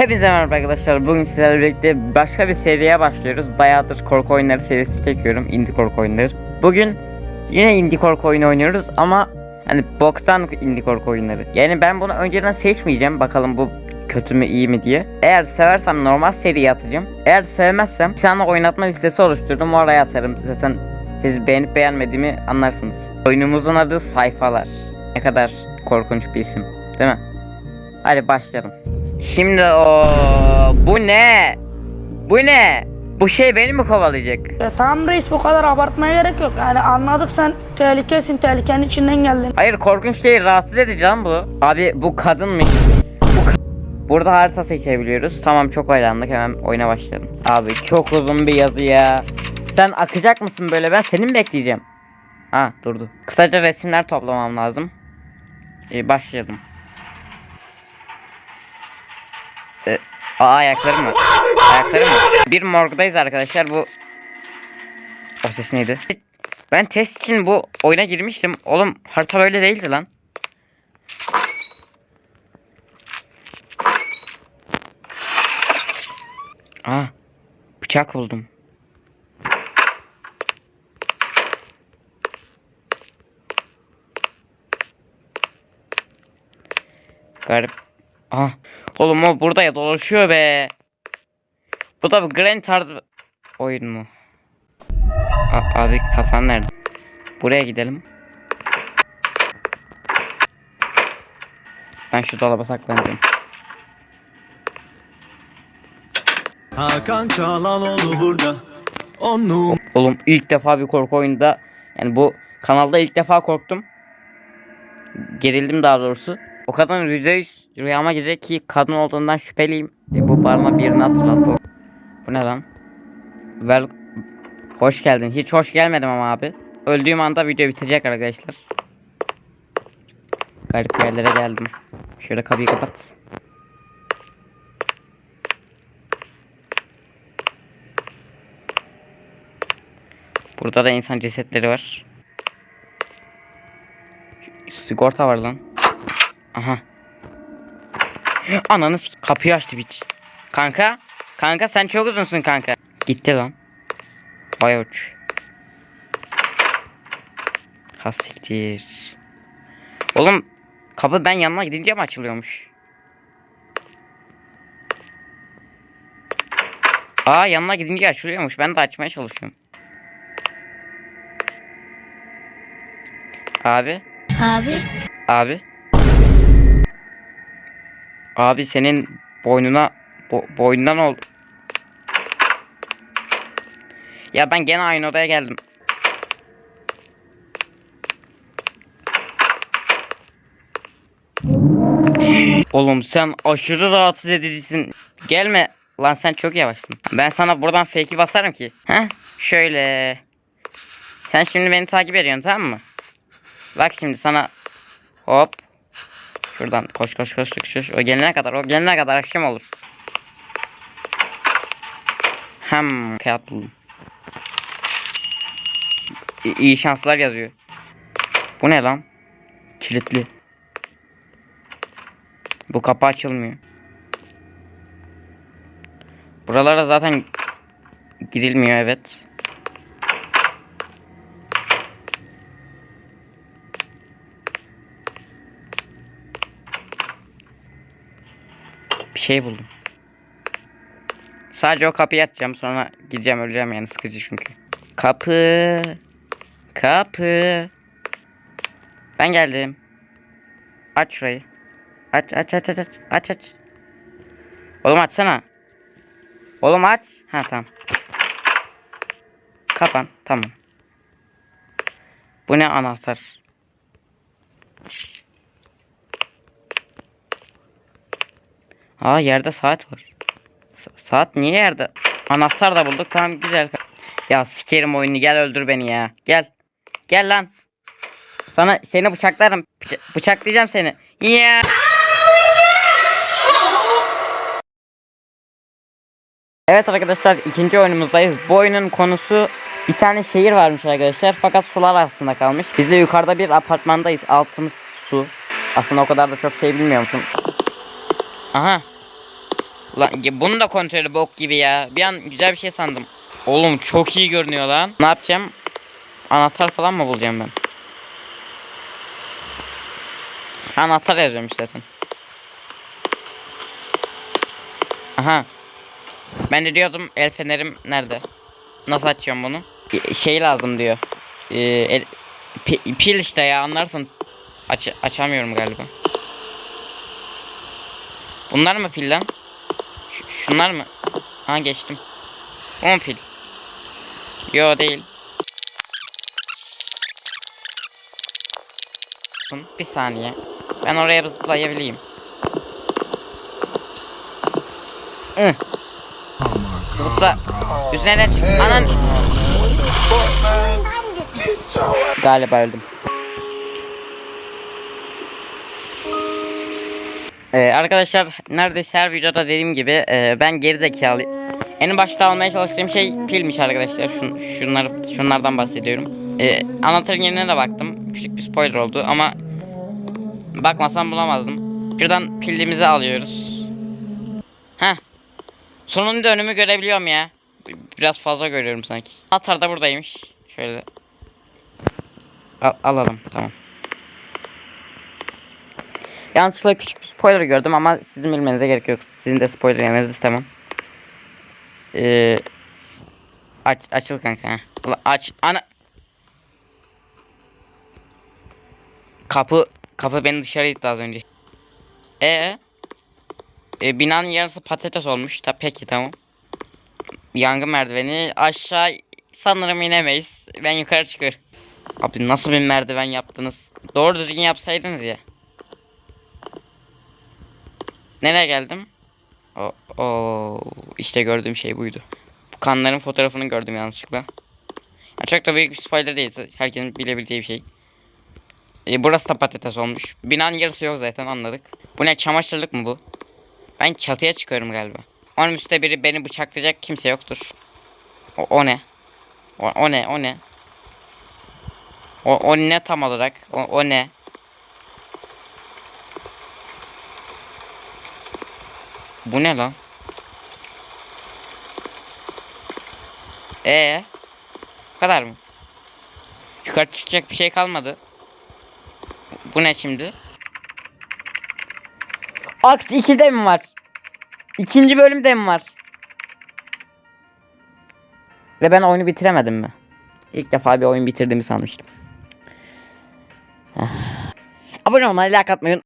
Hepinize merhaba arkadaşlar. Bugün sizlerle birlikte başka bir seriye başlıyoruz. Bayağıdır korku oyunları serisi çekiyorum. Indie korku oyunları. Bugün yine indie korku oyunu oynuyoruz ama hani boktan indie korku oyunları. Yani ben bunu önceden seçmeyeceğim. Bakalım bu kötü mü iyi mi diye. Eğer seversem normal seriye atacağım. Eğer sevmezsem bir tane oynatma listesi oluşturdum. Oraya atarım. Zaten siz beğenip beğenmediğimi anlarsınız. Oyunumuzun adı Sayfalar. Ne kadar korkunç bir isim. Değil mi? Hadi başlayalım. Şimdi o bu ne? Bu ne? Bu şey beni mi kovalayacak? Ya tamam reis bu kadar abartmaya gerek yok. Yani anladık sen tehlikesin, tehlikenin içinden geldin. Hayır korkunç değil rahatsız edici lan bu. Abi bu kadınmış. Bu ka- Burada harita seçebiliyoruz. Tamam çok oynandık hemen oyuna başlayalım. Abi çok uzun bir yazı ya. Sen akacak mısın böyle ben seni mi bekleyeceğim? Ha durdu. Kısaca resimler toplamam lazım. Ee, başlayalım. Aa ayaklarım mı? Ayaklarım mı? Bir morgdayız arkadaşlar bu. O ses neydi? Ben test için bu oyuna girmiştim. Oğlum harita böyle değildi lan. Aa, bıçak buldum. Garip. Aha. Oğlum o burada ya dolaşıyor be. Bu da Grand tarzı oyun mu? A- abi kafan nerede? Buraya gidelim. Ben şu dolaba saklanacağım. Hakan Çalhanoğlu burada. Onu Oğlum ilk defa bir korku oyunda yani bu kanalda ilk defa korktum. Gerildim daha doğrusu. O kadın yüzde yüz rüyama girecek ki kadın olduğundan şüpheliyim. E, bu bana birini hatırlattı. Bu ne lan? Ver... Hoş geldin. Hiç hoş gelmedim ama abi. Öldüğüm anda video bitecek arkadaşlar. Garip yerlere geldim. Şöyle kapıyı kapat. Burada da insan cesetleri var. Sigorta var lan. Aha. Ananı sik- kapıyı açtı biç. Kanka. Kanka sen çok uzunsun kanka. Gitti lan. Vay uç. Ha siktir. Oğlum kapı ben yanına gidince mi açılıyormuş? Aa yanına gidince açılıyormuş. Ben de açmaya çalışıyorum. Abi. Abi. Abi. Abi senin boynuna bo boynuna ne oldu? Ya ben gene aynı odaya geldim. Oğlum sen aşırı rahatsız edicisin. Gelme. Lan sen çok yavaşsın. Ben sana buradan fake'i basarım ki. Heh. Şöyle. Sen şimdi beni takip ediyorsun tamam mı? Bak şimdi sana hop şuradan koş koş koş koş. O gelene kadar o gelene kadar akşam olur. Hem kağıt buldum. İ- iyi şanslar yazıyor. Bu ne lan? Kilitli. Bu kapı açılmıyor. Buralara zaten girilmiyor evet. Bir şey buldum. Sadece o kapıyı açacağım sonra gideceğim öleceğim yani sıkıcı çünkü. Kapı. Kapı. Ben geldim. Aç şurayı. Aç aç aç aç aç aç aç. Oğlum açsana. Oğlum aç. Ha tamam. Kapan tamam. Bu ne anahtar? Aa yerde saat var. Sa- saat niye yerde? Anahtar da bulduk tamam güzel. Ya sikerim oyunu gel öldür beni ya. Gel. Gel lan. Sana seni bıçaklarım. Bıça- bıçaklayacağım seni. Ya. Evet arkadaşlar ikinci oyunumuzdayız. Bu oyunun konusu bir tane şehir varmış arkadaşlar fakat sular altında kalmış. Biz de yukarıda bir apartmandayız. Altımız su. Aslında o kadar da çok şey bilmiyor musun? Aha. Lan bunun da kontrolü bok gibi ya. Bir an güzel bir şey sandım. Oğlum çok iyi görünüyor lan. Ne yapacağım? Anahtar falan mı bulacağım ben? Anahtar yazıyormuş zaten. Aha. Ben de diyordum el fenerim nerede? Nasıl açıyorum bunu? E, Şey lazım diyor. Ee, el- pi- pil işte ya anlarsınız. Aç açamıyorum galiba. Bunlar mı pil lan? Ş- şunlar mı? Ha geçtim. O mu pil? Yo değil. Bir saniye. Ben oraya zıplayabileyim. Hı. Zıpla. Üzerine çık. Anan. Galiba öldüm. Ee, arkadaşlar neredeyse her videoda dediğim gibi e, ben gerizekalı. En başta almaya çalıştığım şey pilmiş arkadaşlar. Şun, şunları şunlardan bahsediyorum. Ee, anahtarın yerine de baktım. Küçük bir spoiler oldu ama bakmasam bulamazdım. Şuradan pilimizi alıyoruz. Heh. Sonunda önümü görebiliyorum ya. Biraz fazla görüyorum sanki. Anahtar da buradaymış. Şöyle. Al, alalım tamam. Yanlışlıkla küçük bir spoiler gördüm ama sizin bilmenize gerek yok. Sizin de spoiler yemenizi istemem. Ee, aç açıl kanka. aç ana. Kapı kapı beni dışarı itti az önce. E e, binanın yarısı patates olmuş. Ta peki tamam. Yangın merdiveni aşağı sanırım inemeyiz. Ben yukarı çıkıyorum. Abi nasıl bir merdiven yaptınız? Doğru düzgün yapsaydınız ya. Nereye geldim? O, o işte gördüğüm şey buydu. Bu kanların fotoğrafını gördüm yanlışlıkla. Ya çok da büyük bir spoiler değil. Herkesin bilebileceği bir şey. E, burası da patates olmuş. Binanın yarısı yok zaten anladık. Bu ne çamaşırlık mı bu? Ben çatıya çıkıyorum galiba. Onun üstte biri beni bıçaklayacak kimse yoktur. O, o ne? O, o ne? O ne? O, o ne tam olarak? O, o ne? Bu ne lan? Ee, bu kadar mı? Yukarı çıkacak bir şey kalmadı. Bu- ne şimdi? Akt 2'de mi var? İkinci bölümde mi var? Ve ben oyunu bitiremedim mi? İlk defa bir oyun bitirdiğimi sanmıştım. Abone olmayı, like atmayı